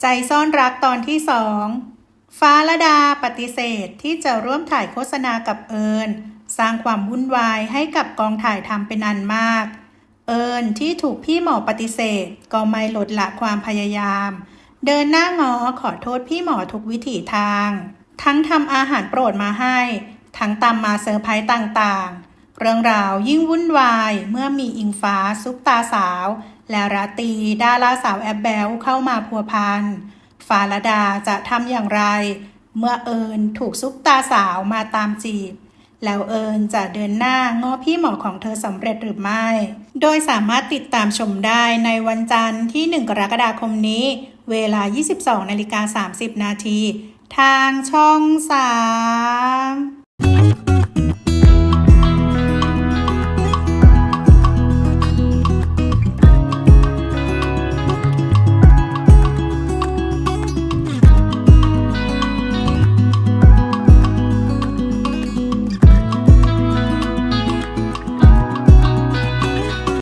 ใจซ่อนรักตอนที่สองฟ้าละดาปฏิเสธที่จะร่วมถ่ายโฆษณากับเอิญสร้างความวุ่นวายให้กับกองถ่ายทำเป็นอันมาก เอิญที่ถูกพี่หมอปฏิเสธ ก็ไม่ลดละความพยายาม เดินหน้างอขอโทษพี่หมอทุกวิถีทาง ทั้งทำอาหารโปรดมาให้ ทั้งตามมาเซอร์ไพรส์ต่างๆ เรื่องราวยิ่งวุ่นวายเมื่อมีอิงฟ้าซุปตาสาว และราตีดาราสาวแอบแบลเข้ามาพัวพันฟาลดาจะทำอย่างไร เมื่อเอิญถูกซุปตาสาวมาตามจีบ แล้วเอิญจะเดินหน้าง้อพี่หมอของเธอสำเร็จหรือไม่ โดยสามารถติดตามชมได้ในวันจันทร์ที่ 1 กรกฎาคมนี้ เวลา 22นาฬิกา30 นาทีทางช่อง 3